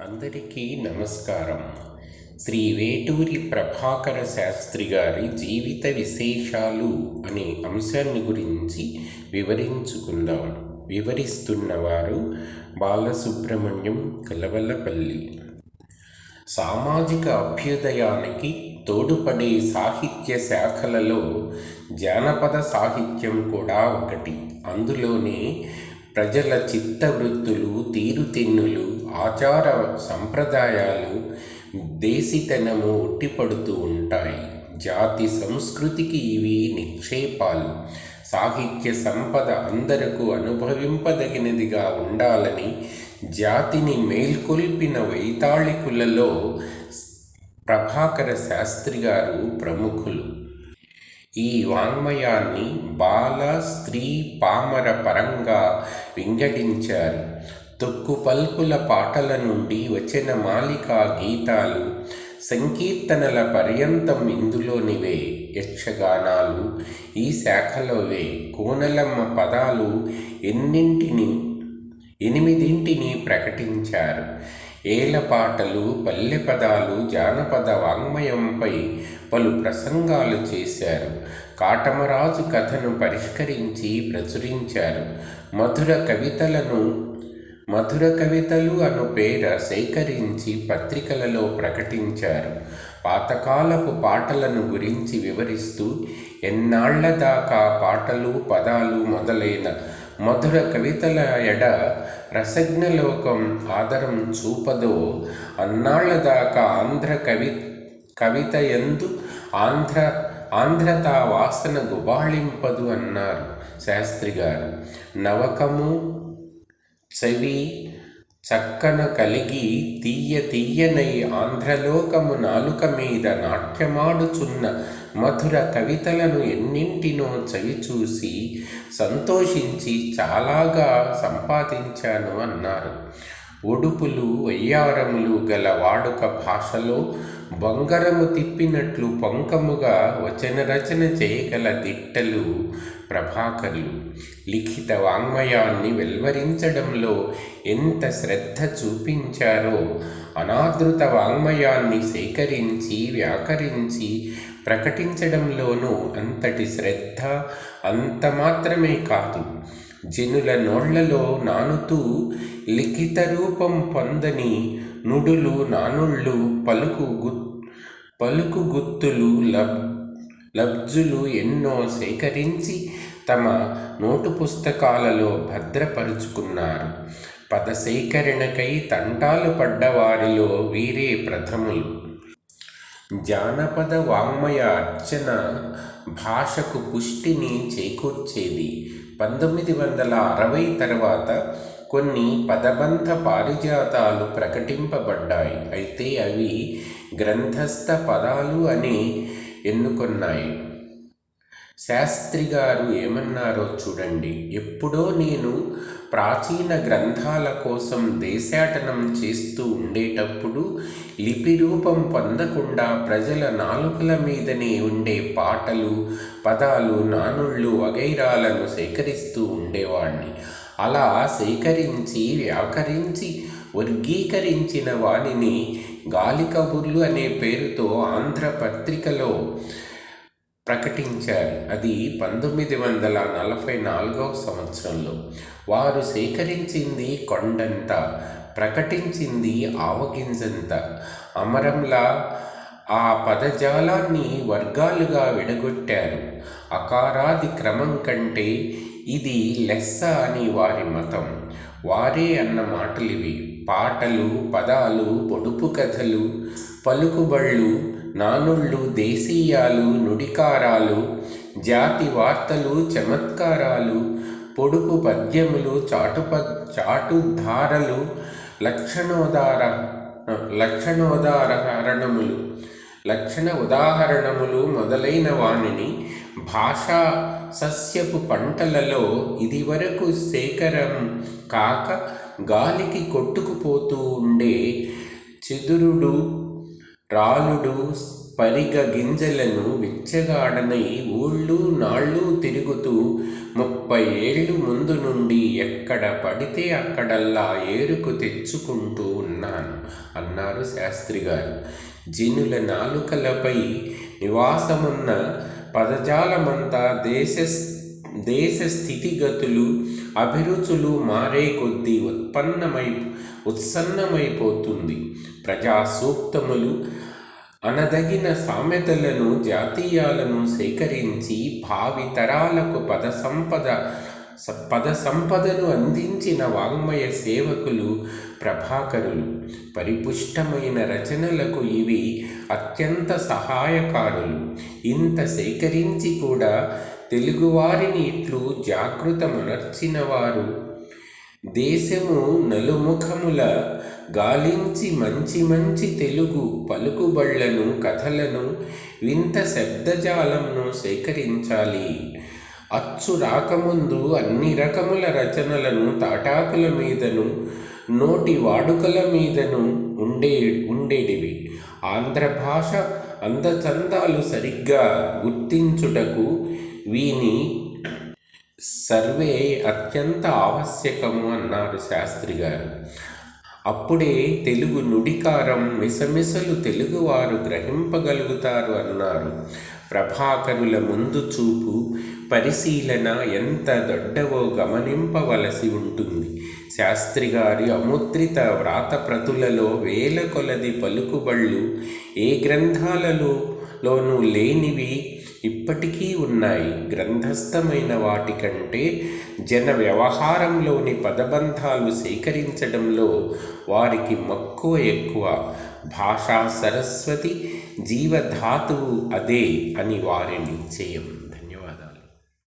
అందరికీ నమస్కారం. శ్రీ వేటూరి ప్రభాకర శాస్త్రి గారి జీవిత విశేషాలు అనే అంశాన్ని గురించి వివరించుకుందాం. వివరిస్తున్నవారు బాలసుబ్రహ్మణ్యం కలవలపల్లి. సామాజిక అభ్యుదయానికి తోడుపడే సాహిత్య శాఖలలో జానపద సాహిత్యం కూడా ఒకటి. అందులోనే ప్రజల చిత్తవృత్తులు తీరుతెన్నులు ఆచార సంప్రదాయాలు దేశితనము ఉట్టిపడుతూ ఉంటాయి. జాతి సంస్కృతికి ఇవి నిక్షేపాలు. సాహిత్య సంపద అందరకు అనుభవింపదగినదిగా ఉండాలని జాతిని మేల్కొల్పిన వైతాళికులలో ప్రభాకర శాస్త్రి గారు ప్రముఖులు. ఈ వాంగ్మయాన్ని బాల స్త్రీ పామర పరంగా వింగడించారు. తొక్కు పల్కుల పాటల నుండి వచ్చిన మాలికా గీతాలు సంకీర్తనల పర్యంతం ఇందులోనివే యక్షగానాలు. ఈ శాఖలోవే కోనలమ్మ పదాలు ఎన్నింటిని ఎనిమిదింటిని ప్రకటించారు. ఏలపాటలు పల్లె పదాలు జానపద వాంగ్మయంపై పలు ప్రసంగాలు చేశారు. కాటమరాజు కథను పరిష్కరించి ప్రచురించారు. మధుర కవితలను మధుర కవితలు అను పేర సేకరించి పత్రికలలో ప్రకటించారు. పాతకాలపు పాటలను గురించి వివరిస్తూ ఎన్నాళ్ళ దాకా పాటలు పదాలు మొదలైన మధుర కవితల ఎడ రసజ్ఞలోకం ఆదరం చూపదో. అన్నాళ్ళ దాకా ఆంధ్ర కవి కవిత ఎందు ఆంధ్ర ఆంధ్రత వాసన గుబాళింపదు అన్నారు శాస్త్రి గారు. నవకము చెవి చక్కన కలిగి తీయ తీయనై ఆంధ్రలోకము నాలుక మీద నాట్యమాడుచున్న మధుర కవితలను ఎన్నింటినో చవి చూసి సంతోషించి చాలాగా సంపాదించాను అన్నారు. ఒడుపులు వయ్యారములు గల వాడుక భాషలో బంగారము తిప్పినట్లు పొంకముగా వచన రచన చేయగల దిట్టలు ప్రభాకర్లు. లిఖిత వాంగ్మయాన్ని వెల్వరించడంలో ఎంత శ్రద్ధ చూపించారో అనాదృత వాంగ్మయాన్ని సేకరించి వ్యాకరించి ప్రకటించడంలోనూ అంతటి శ్రద్ధ అంత మాత్రమే కాదు. జనుల నోళ్ళలో నానుతూ లిఖిత రూపం పొందని నుడులు నానుళ్ళు పలుకు గు పలుకు గుత్తులు లబ్ లబ్జులు ఎన్నో సేకరించి తమ నోటు పుస్తకాలలో భద్రపరుచుకున్నారు. పద సేకరణకై తంటాలు పడ్డవారిలో వీరే ప్రథములు. జానపద వాంగ్మయ అర్చన భాషకు పుష్టిని చేకూర్చేది పంతొమ్మిది వందల అరవై తర్వాత కొన్ని పదబంధ పారిజాతాలు ప్రకటింపబడ్డాయి. అయితే అవి గ్రంథస్థ పదాలు అని ఎన్నుకొన్నాయి. శాస్త్రి గారు ఏమన్నారో చూడండి. ఎప్పుడో నేను ప్రాచీన గ్రంథాల కోసం దేశాటనం చేస్తూ ఉండేటప్పుడు లిపి రూపం పొందకుండా ప్రజల నాలుకల మీదనే ఉండే పాటలు పదాలు నానుళ్ళు వగైరాలను సేకరిస్తూ ఉండేవాణ్ణి. అలా సేకరించి వ్యాకరించి వర్గీకరించిన వాణిని గాలి కబుర్లు అనే పేరుతో ఆంధ్ర పత్రికలో ప్రకటించారు. అది పంతొమ్మిది వందల నలభై నాలుగవ సంవత్సరంలో. వారు సేకరించింది కొండంత ప్రకటించింది ఆవగింజంత. అమరంలా ఆ పదజాలాన్ని వర్గాలుగా విడగొట్టారు. అకారాది క్రమం కంటే ఇది లెస్స అని వారి మతం. వారే అన్న మాటలివి. పాటలు పదాలు పొడుపు కథలు పలుకుబళ్ళు నానుళ్ళు దేశీయాలు నుడికారాలు జాతి వార్తలు చమత్కారాలు పొడుపు పద్యములు చాటుప చాటుధారలు లక్షణోదార లక్షణోదాహరణములు లక్షణ ఉదాహరణములు మొదలైన వానిని భాషా సస్యపు పంటలలో ఇదివరకు సేకరం కాక గాలికి కొట్టుకుపోతూ ఉండే చిదురుడు రాలుడు పరిగ గింజలను విచ్చగాడనై ఊళ్ళు నాళ్ళు తిరుగుతూ ముప్పై ఏళ్ళు ముందు నుండి ఎక్కడ పడితే అక్కడల్లా ఏరుకు తెచ్చుకుంటూ ఉన్నాను అన్నారు శాస్త్రి గారు జనుల నాలుకలపై నివాసమున్న పదజాలమంతా దేశ దేశ స్థితిగతులు అభిరుచులు మారే కొద్దీ ఉత్పన్నమై ఉత్సన్నమైపోతుంది. ప్రజా సూక్తములు అనదగిన సామెతలను జాతీయాలను సేకరించి భావి తరాలకు పద సంపద పద సంపదను అందించిన వాంగ్మయ సేవకులు ప్రభాకరులు. పరిపుష్టమైన రచనలకు ఇవి అత్యంత సహాయకారులు. ఇంత సేకరించి కూడా తెలుగువారిని ఇట్లు జాగృతమునర్చిన వారు దేశము నలుముఖముల గాలించి మంచి మంచి తెలుగు పలుకుబళ్ళను కథలను వింత శబ్దజాలంను సేకరించాలి. అచ్చు రాకముందు అన్ని రకముల రచనలను తాటాకుల మీదను నోటి వాడుకల మీదను ఉండే ఉండేటివి. ఆంధ్ర భాష అందచందాలు సరిగ్గా గుర్తించుటకు వీని సర్వే అత్యంత ఆవశ్యకము అన్నారు శాస్త్రి గారు. అప్పుడే తెలుగు నుడికారం మిసమిసలు తెలుగువారు గ్రహింపగలుగుతారు అన్నారు. ప్రభాకరుల ముందు చూపు పరిశీలన ఎంత దొడ్డవో గమనింపవలసి ఉంటుంది. శాస్త్రి గారి అముద్రిత వ్రాతప్రతులలో వేల కొలది పలుకుబళ్ళు ఏ గ్రంథాలలో లోనూ లేనివి ఇప్పటికీ ఉన్నాయి. గ్రంథస్థమైన వాటికంటే జన వ్యవహారంలోని పదబంధాలు సేకరించడంలో వారికి మక్కువ ఎక్కువ. భాషా సరస్వతి జీవధాతువు అదే అని వారి నిశ్చయం